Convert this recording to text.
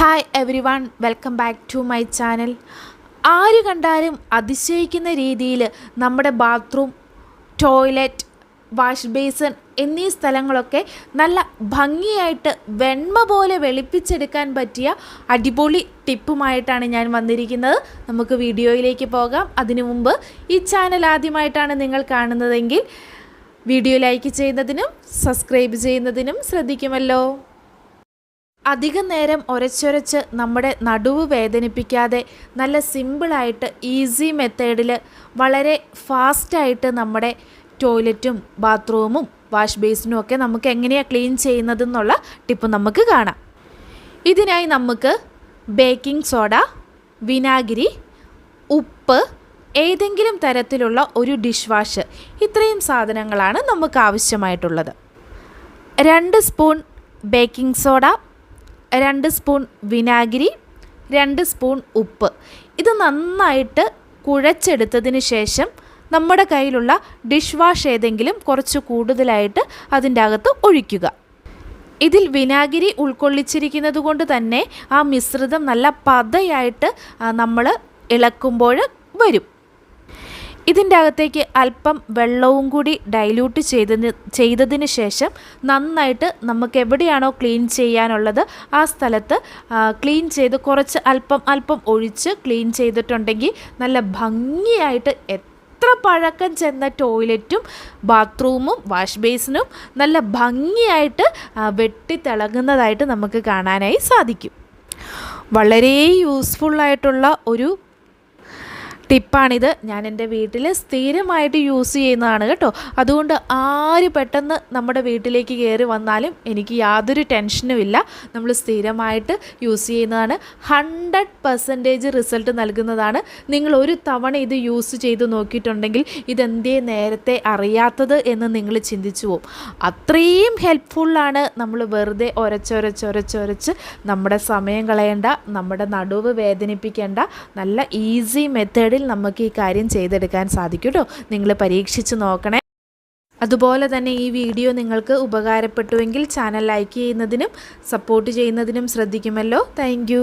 Hi everyone welcome back to my channel ആര് കണ്ടാലും അതിശയിക്കുന്ന രീതിയിൽ നമ്മുടെ ബാത്റൂം ടോയ്ലറ്റ് വാഷ് ബേസിൻ എന്നീ സ്ഥലങ്ങളൊക്കെ നല്ല ഭംഗിയായിട്ട് വെണ്മ പോലെ വെളുപ്പിച്ചെടുക്കാൻ പറ്റിയ അടിപൊളി ടിപ്പുമായിട്ടാണ് ഞാൻ വന്നിരിക്കുന്നത്. നമുക്ക് വീഡിയോയിലേക്ക് പോകാം. അതിനു മുമ്പ് ഈ ചാനൽ ആദ്യമായിട്ടാണ് നിങ്ങൾ കാണുന്നതെങ്കിൽ വീഡിയോ ലൈക്ക് ചെയ്യുന്നതിനും സബ്സ്ക്രൈബ് ചെയ്യുന്നതിനും ശ്രദ്ധിക്കുമല്ലോ. അധികം നേരം ഒരച്ചൊരച്ച് നമ്മുടെ നടുവ് വേദനിപ്പിക്കാതെ നല്ല സിമ്പിളായിട്ട് ഈസി മെത്തേഡിൽ വളരെ ഫാസ്റ്റായിട്ട് നമ്മുടെ ടോയ്ലറ്റും ബാത്റൂമും വാഷ് ബേസിനും ഒക്കെ നമുക്ക് എങ്ങനെയാണ് ക്ലീൻ ചെയ്യുന്നത് എന്നുള്ള ടിപ്പ് നമുക്ക് കാണാം. ഇതിനായി നമുക്ക് ബേക്കിംഗ് സോഡ വിനാഗിരി ഉപ്പ് ഏതെങ്കിലും തരത്തിലുള്ള ഒരു ഡിഷ് വാഷ് ഇത്രയും സാധനങ്ങളാണ് നമുക്ക് ആവശ്യമായിട്ടുള്ളത്. രണ്ട് സ്പൂൺ ബേക്കിംഗ് സോഡ രണ്ട് സ്പൂൺ വിനാഗിരി രണ്ട് സ്പൂൺ ഉപ്പ്. ഇത് നന്നായിട്ട് കുഴച്ചെടുത്തതിന് ശേഷം നമ്മുടെ കയ്യിലുള്ള ഡിഷ് വാഷ് ഏതെങ്കിലും കുറച്ച് കൂടുതലായിട്ട് അതിന്റെ അകത്ത് ഒഴിക്കുക. ഇതിൽ വിനാഗിരി ഉൾക്കൊള്ളിച്ചിരിക്കുന്നത് കൊണ്ട് തന്നെ ആ മിശ്രിതം നല്ല പതയായിട്ട് നമ്മൾ ഇളക്കുമ്പോൾ വരും. ഇതിന്റെ അകത്തേക്ക് അല്പം വെള്ളവും കൂടി ഡൈല്യൂട്ട് ചെയ്തതിന് ചെയ്തതിന് ശേഷം നന്നായിട്ട് നമുക്ക് എവിടെയാണോ ക്ലീൻ ചെയ്യാനുള്ളത് ആ സ്ഥലത്ത് ക്ലീൻ ചെയ്ത് കുറച്ച് അല്പം അല്പം ഒഴിച്ച് ക്ലീൻ ചെയ്തിട്ടുണ്ടെങ്കിൽ നല്ല ഭംഗിയായിട്ട് എത്ര പഴക്കം ചെന്ന ടോയ്ലറ്റും ബാത്റൂമും വാഷ് ബേസിനും നല്ല ഭംഗിയായിട്ട് വെട്ടിത്തിളങ്ങുന്നതായിട്ട് നമുക്ക് കാണാനായി സാധിക്കും. വളരെ യൂസ്ഫുള്ളായിട്ടുള്ള ഒരു ടിപ്പാണിത്. ഞാൻ എന്റെ വീട്ടിൽ സ്ഥിരമായിട്ട് യൂസ് ചെയ്യുന്നതാണ് കേട്ടോ. അതുകൊണ്ട് ആര് പെട്ടെന്ന് നമ്മുടെ വീട്ടിലേക്ക് കയറി വന്നാലും എനിക്ക് യാതൊരു ടെൻഷനും ഇല്ല. നമ്മൾ സ്ഥിരമായിട്ട് യൂസ് ചെയ്യുന്നതാണ്. ഹൺഡ്രഡ് പെർസെന്റേജ് റിസൾട്ട് നൽകുന്നതാണ്. നിങ്ങൾ ഒരു തവണ ഇത് യൂസ് ചെയ്ത് നോക്കിയിട്ടുണ്ടെങ്കിൽ ഇതെന്തേ നേരത്തെ അറിയാത്തത് എന്ന് നിങ്ങൾ ചിന്തിച്ചു പോകും അത്രയും ഹെൽപ്ഫുള്ളാണ് നമ്മൾ വെറുതെ ഒരച്ചൊരച്ചൊരച്ചൊരച്ച് നമ്മുടെ സമയം കളയേണ്ട നമ്മുടെ നടുവ് വേദനിപ്പിക്കേണ്ട നല്ല ഈസി മെത്തേഡിൽ നമുക്ക് ഈ കാര്യം ചെയ്തെടുക്കാൻ സാധിക്കും നിങ്ങൾ പരീക്ഷിച്ച് നോക്കണേ. അതുപോലെ തന്നെ ഈ വീഡിയോ നിങ്ങൾക്ക് ഉപകാരപ്പെട്ടുവെങ്കിൽ ചാനൽ ലൈക്ക് ചെയ്യുന്നതിനും സപ്പോർട്ട് ചെയ്യുന്നതിനും ശ്രദ്ധിക്കുമല്ലോ. താങ്ക്